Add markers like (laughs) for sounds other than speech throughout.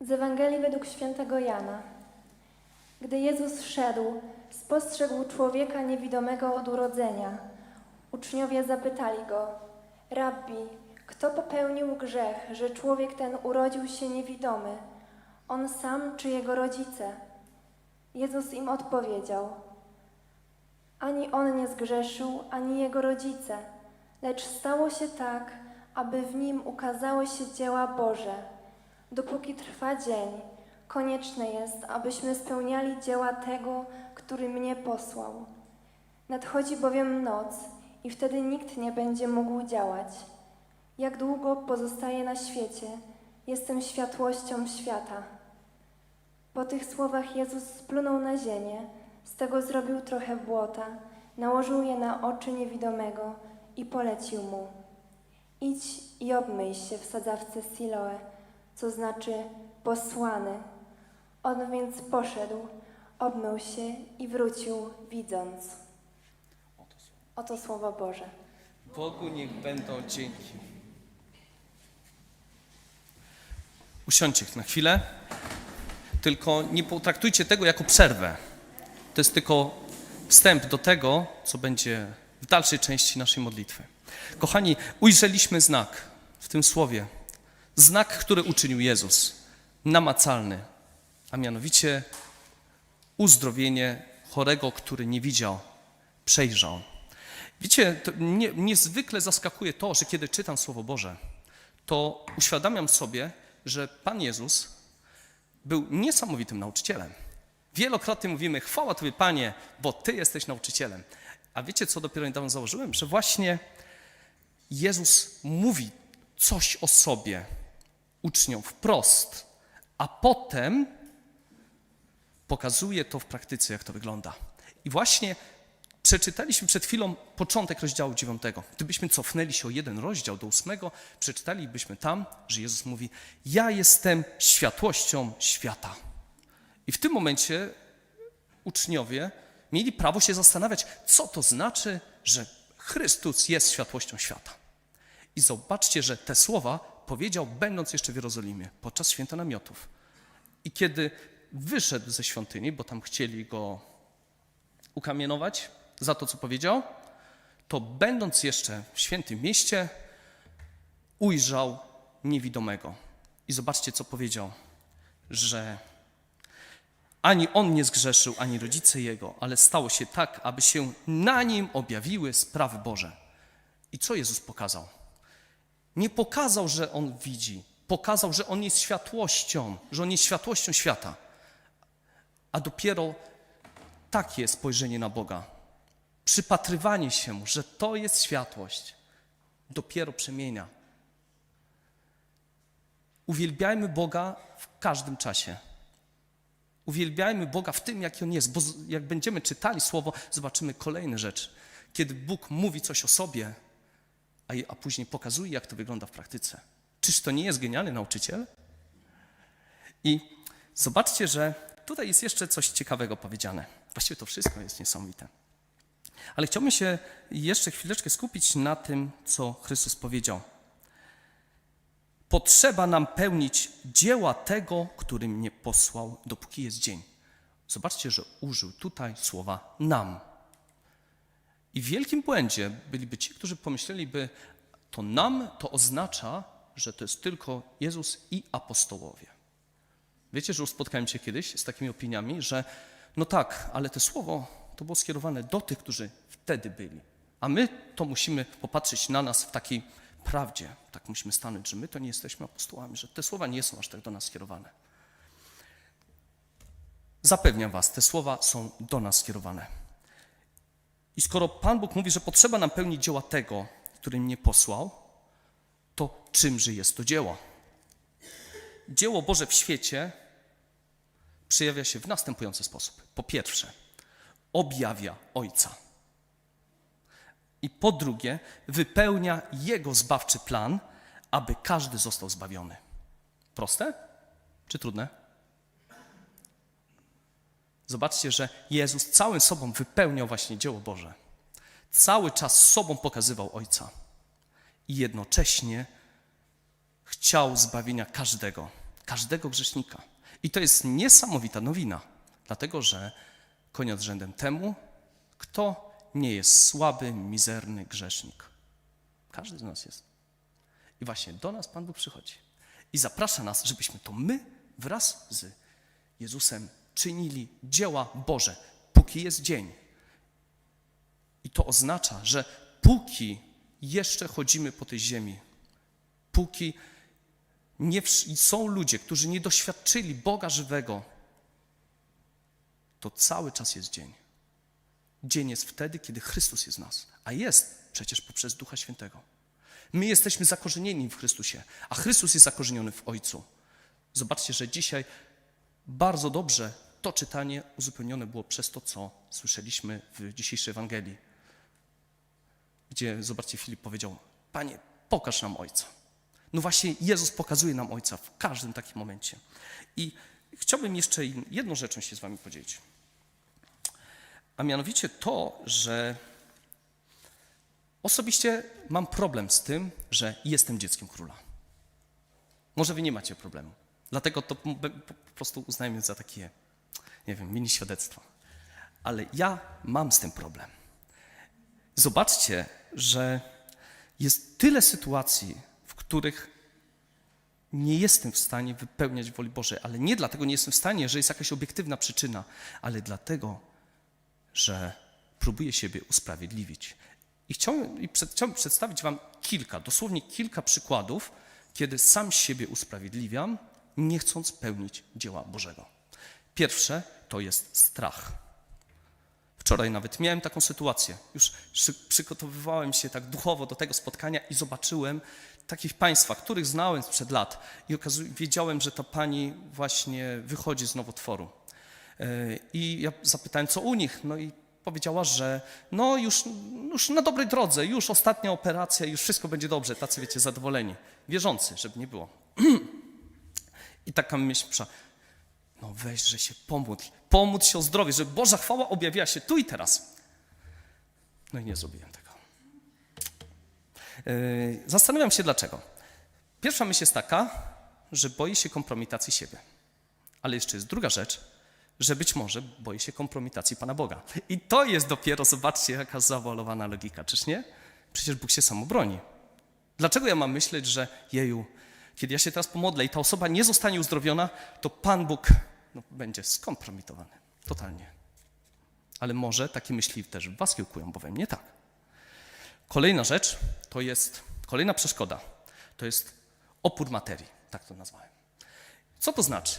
Z Ewangelii według świętego Jana. Gdy Jezus szedł, spostrzegł człowieka niewidomego od urodzenia. Uczniowie zapytali go: Rabbi, kto popełnił grzech, że człowiek ten urodził się niewidomy? On sam czy jego rodzice? Jezus im odpowiedział: Ani on nie zgrzeszył, ani jego rodzice, lecz stało się tak, aby w nim ukazały się dzieła Boże. Dopóki trwa dzień, konieczne jest, abyśmy spełniali dzieła tego, który mnie posłał. Nadchodzi bowiem noc i wtedy nikt nie będzie mógł działać. Jak długo pozostaję na świecie, jestem światłością świata. Po tych słowach Jezus splunął na ziemię, z tego zrobił trochę błota, nałożył je na oczy niewidomego i polecił mu. Idź i obmyj się w sadzawce Siloe, co znaczy posłany. On więc poszedł, obmył się i wrócił, widząc. Oto słowo Boże. Bogu niech będą dzięki. Usiądźcie na chwilę, tylko nie potraktujcie tego jako przerwę. To jest tylko wstęp do tego, co będzie w dalszej części naszej modlitwy. Kochani, ujrzeliśmy znak w tym słowie. Znak, który uczynił Jezus, namacalny, a mianowicie uzdrowienie chorego, który nie widział, przejrzał. Wiecie, to mnie niezwykle zaskakuje to, że kiedy czytam Słowo Boże, to uświadamiam sobie, że Pan Jezus był niesamowitym nauczycielem. Wielokrotnie mówimy, chwała Tobie Panie, bo Ty jesteś nauczycielem. A wiecie, co dopiero niedawno założyłem? Że właśnie Jezus mówi coś o sobie uczniom wprost, a potem pokazuje to w praktyce, jak to wygląda. I właśnie przeczytaliśmy przed chwilą początek rozdziału dziewiątego. Gdybyśmy cofnęli się o jeden rozdział do ósmego, przeczytalibyśmy tam, że Jezus mówi: Ja jestem światłością świata. I w tym momencie uczniowie mieli prawo się zastanawiać, co to znaczy, że Chrystus jest światłością świata. I zobaczcie, że te słowa powiedział, będąc jeszcze w Jerozolimie, podczas święta namiotów. I kiedy wyszedł ze świątyni, bo tam chcieli go ukamienować za to, co powiedział, to będąc jeszcze w świętym mieście, ujrzał niewidomego. I zobaczcie, co powiedział, że ani on nie zgrzeszył, ani rodzice jego, ale stało się tak, aby się na nim objawiły sprawy Boże. I co Jezus pokazał? Nie pokazał, że on widzi, pokazał, że on jest światłością, że on jest światłością świata. A dopiero takie spojrzenie na Boga, przypatrywanie się mu, że to jest światłość, dopiero przemienia. Uwielbiajmy Boga w każdym czasie. Uwielbiajmy Boga w tym, jaki On jest, bo jak będziemy czytali Słowo, zobaczymy kolejne rzeczy. Kiedy Bóg mówi coś o sobie, a, a później pokazuje, jak to wygląda w praktyce. Czyż to nie jest genialny nauczyciel? I zobaczcie, że tutaj jest jeszcze coś ciekawego powiedziane. Właściwie to wszystko jest niesamowite. Ale chciałbym się jeszcze chwileczkę skupić na tym, co Chrystus powiedział. Potrzeba nam pełnić dzieła tego, który mnie posłał, dopóki jest dzień. Zobaczcie, że użył tutaj słowa nam. I w wielkim błędzie byliby ci, którzy pomyśleliby, to nam to oznacza, że to jest tylko Jezus i apostołowie. Wiecie, że już spotkałem się kiedyś z takimi opiniami, że no tak, ale to słowo to było skierowane do tych, którzy wtedy byli. A my to musimy popatrzeć na nas w takiej prawdzie. Tak musimy stanąć, że my to nie jesteśmy apostołami, że te słowa nie są aż tak do nas skierowane. Zapewniam Was, te słowa są do nas skierowane. I skoro Pan Bóg mówi, że potrzeba nam pełnić dzieła tego, który mnie posłał, to czymże jest to dzieło? Dzieło Boże w świecie przejawia się w następujący sposób. Po pierwsze, objawia Ojca. I po drugie, wypełnia Jego zbawczy plan, aby każdy został zbawiony. Proste czy trudne? Zobaczcie, że Jezus całym sobą wypełniał właśnie dzieło Boże. Cały czas sobą pokazywał Ojca. I jednocześnie chciał zbawienia każdego. każdego grzesznika. I to jest niesamowita nowina, dlatego że koniec rzędem temu, kto nie jest słaby, mizerny grzesznik. Każdy z nas jest. I właśnie do nas Pan Bóg przychodzi i zaprasza nas, żebyśmy to my wraz z Jezusem czynili dzieła Boże, póki jest dzień. I to oznacza, że póki jeszcze chodzimy po tej ziemi, póki nie są ludzie, którzy nie doświadczyli Boga żywego, to cały czas jest dzień. Dzień jest wtedy, kiedy Chrystus jest w nas, a jest przecież poprzez Ducha Świętego. My jesteśmy zakorzenieni w Chrystusie, a Chrystus jest zakorzeniony w Ojcu. Zobaczcie, że dzisiaj bardzo dobrze to czytanie uzupełnione było przez to, co słyszeliśmy w dzisiejszej Ewangelii, gdzie, zobaczcie, Filip powiedział, Panie, pokaż nam Ojca. No właśnie, Jezus pokazuje nam Ojca w każdym takim momencie. I chciałbym jeszcze jedną rzeczą się z Wami podzielić. A mianowicie to, że osobiście mam problem z tym, że jestem dzieckiem króla. Może Wy nie macie problemu. Dlatego to po prostu uznajmy za takie, nie wiem, mini świadectwo. Ale ja mam z tym problem. Zobaczcie, że jest tyle sytuacji, w których nie jestem w stanie wypełniać woli Bożej, ale nie dlatego nie jestem w stanie, że jest jakaś obiektywna przyczyna, ale dlatego, że próbuję siebie usprawiedliwić. I chciałbym, i przed, chciałbym przedstawić Wam kilka, dosłownie kilka przykładów, kiedy sam siebie usprawiedliwiam, nie chcąc pełnić dzieła Bożego. Pierwsze to jest strach. Wczoraj nawet miałem taką sytuację. Już przy, przygotowywałem się tak duchowo do tego spotkania i zobaczyłem takich państwa, których znałem sprzed lat. I wiedziałem, że ta pani właśnie wychodzi z nowotworu. E, I ja zapytałem, co u nich. No i powiedziała, że no już, już na dobrej drodze, już ostatnia operacja, już wszystko będzie dobrze. Tacy, wiecie, zadowoleni. Wierzący, żeby nie było. (clears throat) I taka myśl przyszła, no weź, że się pomódl, pomódl się o zdrowie, żeby Boża chwała objawiła się tu i teraz. No i nie zrobiłem tego. Yy, Zastanawiam się dlaczego. Pierwsza myśl jest taka, że boję się kompromitacji siebie. Ale jeszcze jest druga rzecz, że być może boję się kompromitacji Pana Boga. I to jest dopiero, zobaczcie, jaka zawalowana logika, czyż nie? Przecież Bóg się sam obroni. Dlaczego ja mam myśleć, że jeju, kiedy ja się teraz pomodlę i ta osoba nie zostanie uzdrowiona, to Pan Bóg no, będzie skompromitowany. Totalnie. Ale może takie myśli też was kiełkują, bo we mnie tak. Kolejna rzecz to jest, kolejna przeszkoda, to jest opór materii, tak to nazwałem. Co to znaczy?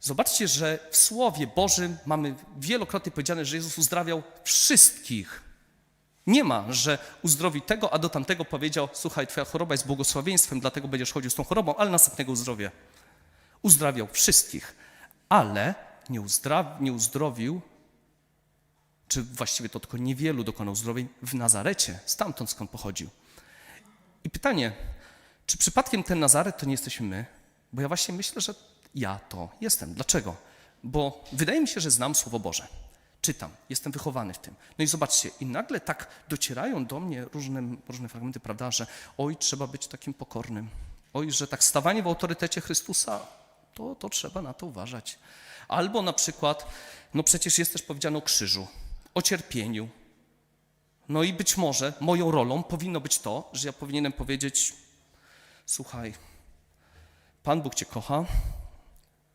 Zobaczcie, że w Słowie Bożym mamy wielokrotnie powiedziane, że Jezus uzdrawiał wszystkich. Nie ma, że uzdrowi tego, a do tamtego powiedział: Słuchaj, twoja choroba jest błogosławieństwem, dlatego będziesz chodził z tą chorobą, ale następnego uzdrowię. Uzdrawiał wszystkich, ale nie, uzdra- nie uzdrowił, czy właściwie to tylko niewielu dokonał uzdrowień w Nazarecie, stamtąd skąd pochodził. I pytanie, czy przypadkiem ten Nazaret to nie jesteśmy my? Bo ja właśnie myślę, że ja to jestem. Dlaczego? Bo wydaje mi się, że znam Słowo Boże. Czytam, jestem wychowany w tym. No i zobaczcie, i nagle tak docierają do mnie różne, różne fragmenty, prawda, że oj, trzeba być takim pokornym. Oj, że tak stawanie w autorytecie Chrystusa, to, to trzeba na to uważać. Albo na przykład, no przecież jest też powiedziane o krzyżu, o cierpieniu. No i być może moją rolą powinno być to, że ja powinienem powiedzieć, słuchaj, Pan Bóg Cię kocha,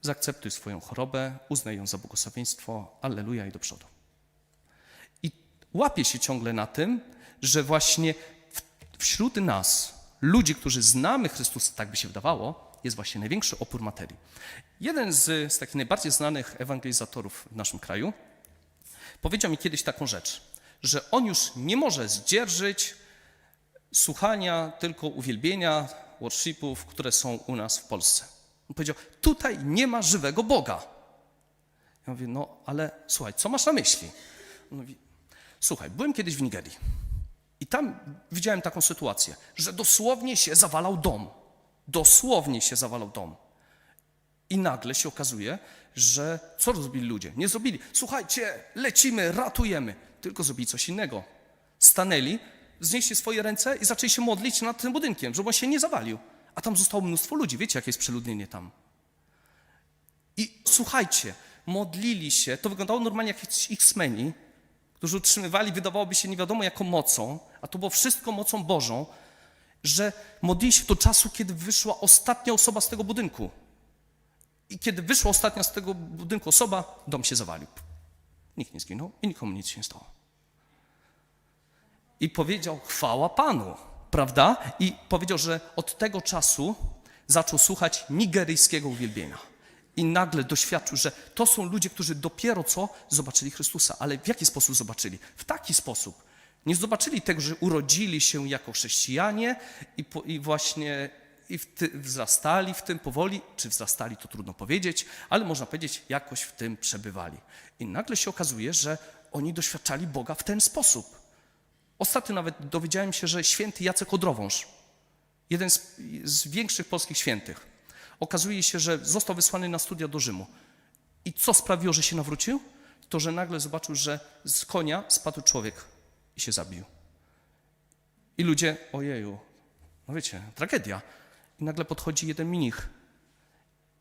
zaakceptuj swoją chorobę, uznaj ją za błogosławieństwo, alleluja i do przodu. I łapię się ciągle na tym, że właśnie wśród nas, ludzi, którzy znamy Chrystusa, tak by się wydawało, jest właśnie największy opór materii. Jeden z, z takich najbardziej znanych ewangelizatorów w naszym kraju powiedział mi kiedyś taką rzecz, że on już nie może zdzierżyć słuchania tylko uwielbienia, worshipów, które są u nas w Polsce. On powiedział, tutaj nie ma żywego Boga. Ja mówię, no ale słuchaj, co masz na myśli? On mówi, słuchaj, byłem kiedyś w Nigerii i tam widziałem taką sytuację, że dosłownie się zawalał dom. Dosłownie się zawalał dom. I nagle się okazuje, że co zrobili ludzie? Nie zrobili, słuchajcie, lecimy, ratujemy, tylko zrobili coś innego. Stanęli, znieśli swoje ręce i zaczęli się modlić nad tym budynkiem, żeby on się nie zawalił. A tam zostało mnóstwo ludzi. Wiecie, jakie jest przeludnienie tam? I słuchajcie, modlili się, to wyglądało normalnie jak X-meni, którzy utrzymywali, wydawałoby się nie wiadomo jaką mocą, a to było wszystko mocą Bożą, że modlili się do czasu, kiedy wyszła ostatnia osoba z tego budynku. I kiedy wyszła ostatnia z tego budynku osoba, dom się zawalił. Nikt nie zginął i nikomu nic się nie stało. I powiedział, chwała Panu, prawda? I powiedział, że od tego czasu zaczął słuchać nigeryjskiego uwielbienia. I nagle doświadczył, że to są ludzie, którzy dopiero co zobaczyli Chrystusa. Ale w jaki sposób zobaczyli? W taki sposób. Nie zobaczyli tego, że urodzili się jako chrześcijanie i, po, i właśnie i w ty, wzrastali w tym powoli, czy wzrastali, to trudno powiedzieć, ale można powiedzieć, jakoś w tym przebywali. I nagle się okazuje, że oni doświadczali Boga w ten sposób. Ostatnio nawet dowiedziałem się, że święty Jacek Odrowąż, jeden z, z większych polskich świętych, okazuje się, że został wysłany na studia do Rzymu. I co sprawiło, że się nawrócił? To, że nagle zobaczył, że z konia spadł człowiek i się zabił. I ludzie, ojeju, no wiecie, tragedia. I nagle podchodzi jeden mnich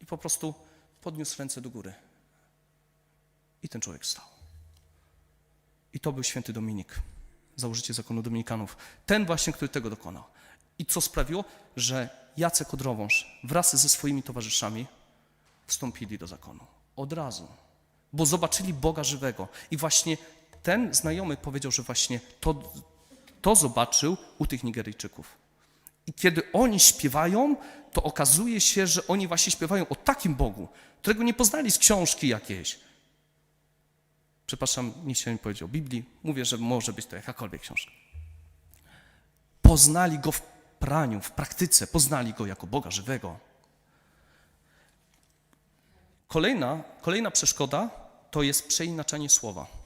i po prostu podniósł ręce do góry. I ten człowiek wstał. I to był święty Dominik, założyciel zakonu Dominikanów. Ten właśnie, który tego dokonał. I co sprawiło, że Jacek Odrowąż wraz ze swoimi towarzyszami wstąpili do zakonu. Od razu. Bo zobaczyli Boga żywego. I właśnie ten znajomy powiedział, że właśnie to, to zobaczył u tych Nigeryjczyków. I kiedy oni śpiewają, to okazuje się, że oni właśnie śpiewają o takim Bogu, którego nie poznali z książki jakiejś. Przepraszam, nie chciałem powiedzieć o Biblii. Mówię, że może być to jakakolwiek książka. Poznali go w praniu, w praktyce, poznali go jako Boga żywego. Kolejna, kolejna przeszkoda to jest przeinaczanie słowa.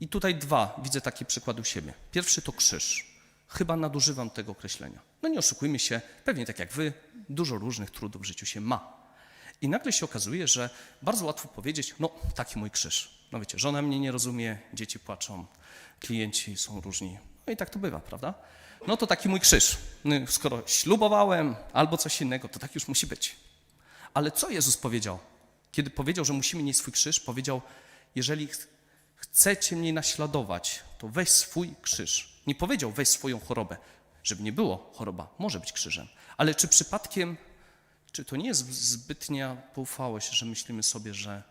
I tutaj dwa widzę takie przykłady u siebie. Pierwszy to krzyż. Chyba nadużywam tego określenia. No nie oszukujmy się, pewnie tak jak wy, dużo różnych trudów w życiu się ma. I nagle się okazuje, że bardzo łatwo powiedzieć, no taki mój krzyż. No wiecie, żona mnie nie rozumie, dzieci płaczą, klienci są różni. No i tak to bywa, prawda? No to taki mój krzyż. No, Skoro ślubowałem albo coś innego, to tak już musi być. Ale co Jezus powiedział? Kiedy powiedział, że musimy nieść swój krzyż, powiedział, jeżeli chcecie mnie naśladować, to weź swój krzyż. Nie powiedział, weź swoją chorobę. Żeby nie było, choroba może być krzyżem. Ale czy przypadkiem, czy to nie jest zbytnia poufałość, że myślimy sobie, że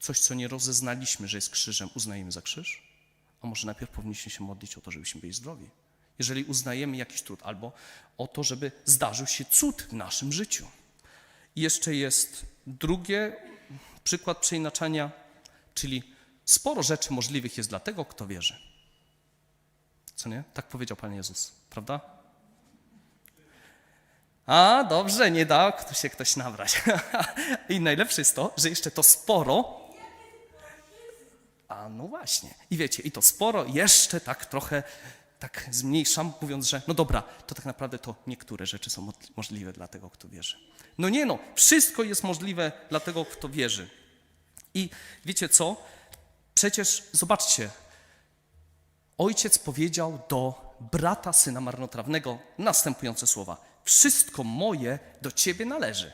coś, co nie rozeznaliśmy, że jest krzyżem, uznajemy za krzyż? A może najpierw powinniśmy się modlić o to, żebyśmy byli zdrowi? Jeżeli uznajemy jakiś trud, albo o to, żeby zdarzył się cud w naszym życiu. I jeszcze jest drugie przykład przeinaczania, czyli sporo rzeczy możliwych jest dla tego, kto wierzy. Co nie? Tak powiedział Pan Jezus, prawda? A, dobrze, nie dał tu się ktoś nabrać. (laughs) I najlepsze jest to, że jeszcze to sporo. A no właśnie. I wiecie, i to sporo jeszcze tak trochę tak zmniejszam, mówiąc, że no dobra, to tak naprawdę to niektóre rzeczy są mo- możliwe dla tego, kto wierzy. No nie no, wszystko jest możliwe dla tego, kto wierzy. I wiecie co? Przecież zobaczcie, ojciec powiedział do brata syna marnotrawnego następujące słowa: Wszystko moje do ciebie należy.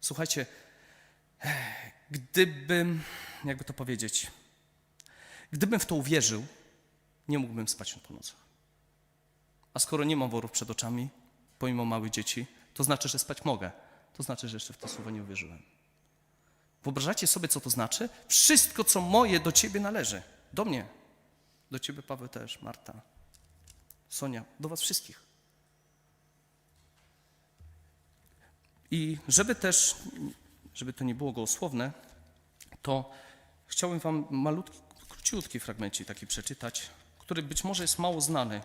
Słuchajcie, gdybym, jakby to powiedzieć, gdybym w to uwierzył, nie mógłbym spać po nocach. A skoro nie mam worów przed oczami, pomimo małych dzieci, to znaczy, że spać mogę. To znaczy, że jeszcze w to słowo nie uwierzyłem. Wyobrażacie sobie, co to znaczy? Wszystko, co moje, do ciebie należy. Do mnie. Do ciebie, Paweł, też, Marta, Sonia, do was wszystkich. I żeby też, żeby to nie było gołosłowne, to chciałbym wam malutki, króciutki fragmencik taki przeczytać, który być może jest mało znany,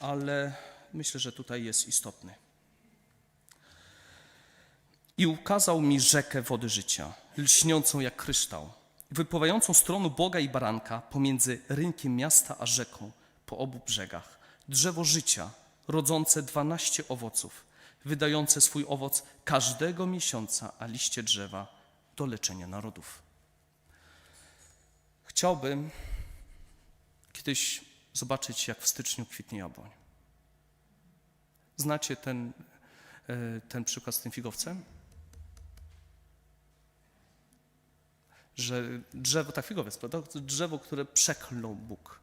ale myślę, że tutaj jest istotny. I ukazał mi rzekę wody życia, lśniącą jak kryształ, wypływającą z tronu Boga i baranka pomiędzy rynkiem miasta a rzeką po obu brzegach. Drzewo życia, rodzące dwanaście owoców, wydające swój owoc każdego miesiąca, a liście drzewa do leczenia narodów. Chciałbym kiedyś zobaczyć, jak w styczniu kwitnie jabłoń. Znacie ten, e, ten przykład z tym figowcem? Że drzewo, tak figowiec, prawda? Drzewo, które przeklął Bóg.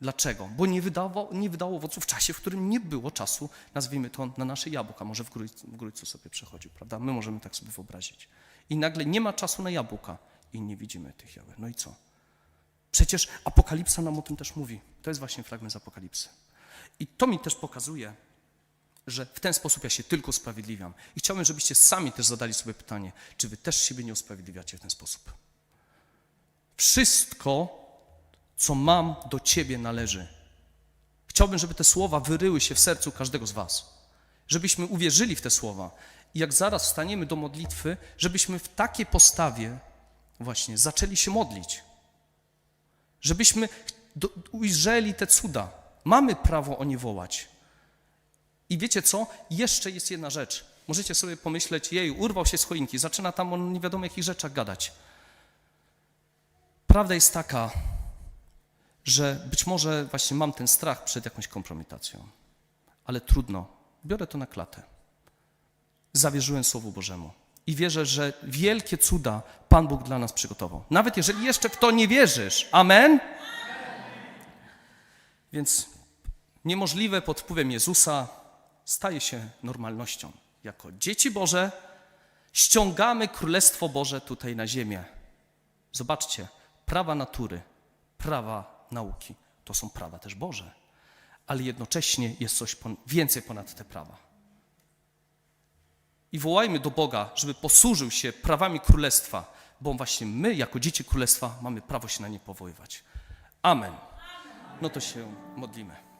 Dlaczego? Bo nie wydało, nie wydało owoców w czasie, w którym nie było czasu, nazwijmy to, na nasze jabłka. Może w, grój, w grójcu sobie przechodził, prawda? My możemy tak sobie wyobrazić. I nagle nie ma czasu na jabłka i nie widzimy tych jabłek. No i co? Przecież Apokalipsa nam o tym też mówi. To jest właśnie fragment z Apokalipsy. I to mi też pokazuje, że w ten sposób ja się tylko usprawiedliwiam. I chciałbym, żebyście sami też zadali sobie pytanie, czy wy też siebie nie usprawiedliwiacie w ten sposób. Wszystko, co mam do ciebie należy. Chciałbym, żeby te słowa wyryły się w sercu każdego z was. Żebyśmy uwierzyli w te słowa. I jak zaraz wstaniemy do modlitwy, żebyśmy w takiej postawie właśnie zaczęli się modlić. Żebyśmy ujrzeli te cuda. Mamy prawo o nie wołać. I wiecie co? Jeszcze jest jedna rzecz. Możecie sobie pomyśleć, jej, urwał się z choinki, zaczyna tam o nie wiadomo jakich rzeczach gadać. Prawda jest taka, że być może właśnie mam ten strach przed jakąś kompromitacją, ale trudno. Biorę to na klatę. Zawierzyłem Słowu Bożemu i wierzę, że wielkie cuda Pan Bóg dla nas przygotował. Nawet jeżeli jeszcze w to nie wierzysz. Amen? Więc niemożliwe pod wpływem Jezusa staje się normalnością. Jako dzieci Boże ściągamy Królestwo Boże tutaj na ziemię. Zobaczcie, prawa natury, prawa nauki to są prawa też Boże, ale jednocześnie jest coś pon- więcej ponad te prawa. I wołajmy do Boga, żeby posłużył się prawami Królestwa, bo właśnie my, jako dzieci Królestwa, mamy prawo się na nie powoływać. Amen. No to się modlimy.